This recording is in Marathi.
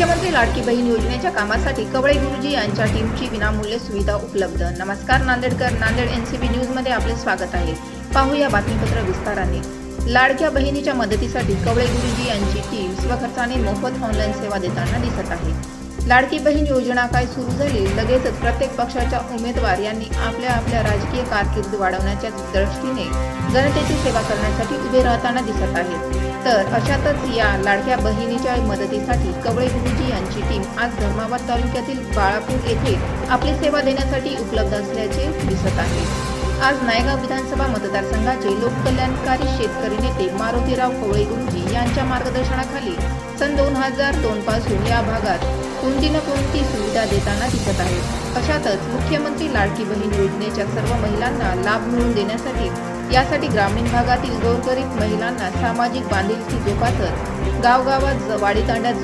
मुख्यमंत्री लाडकी बहीण योजनेच्या कामासाठी कवळे गुरुजी यांच्या टीमची विनामूल्य सुविधा उपलब्ध. नमस्कार नांदेडकर. नांदेड एनसीबी न्यूजमध्ये आपले स्वागत आहे. पाहूया बातमीपत्र विस्ताराने. लाडक्या बहिणीच्या मदतीसाठी कवळे गुरुजी यांची टीम स्वखर्चाने मोफत ऑनलाईन सेवा देताना दिसत आहे. लाडकी बहीण योजना काय सुरू झाली? लगेचच प्रत्येक पक्षाच्या उमेदवार यांनी आपल्या आपल्या राजकीय कारकीर्द वाढवण्याच्या दृष्टीने जनतेची सेवा करण्यासाठी उभे राहताना दिसत आहेत. तर अशातच या लाडक्या बहिणीच्या मदतीसाठी कवळे गुरुजी यांची टीम आज धर्माबाद तालुक्यातील बाळापूर येथे आपली सेवा देण्यासाठी उपलब्ध असल्याचे दिसत आहे. आज नायगाव विधानसभा मतदारसंघाचे लोककल्याणकारी शेतकरी नेते मारुतीराव कवळे गुरुजी यांच्या मार्गदर्शनाखाली सन दोन हजार दोन पासून या भागात कोणती ना कोणती सुविधा देताना दिसत आहेत अशातच मुख्यमंत्री लाडकी बहीण योजनेच्या सर्व महिलांना लाभ मिळवून देण्यासाठी यासाठी ग्रामीण भागातील गोरगरीब महिलांना सामाजिक बांधिलकी जोपासत गावगावात ज- वाडीतांड्यात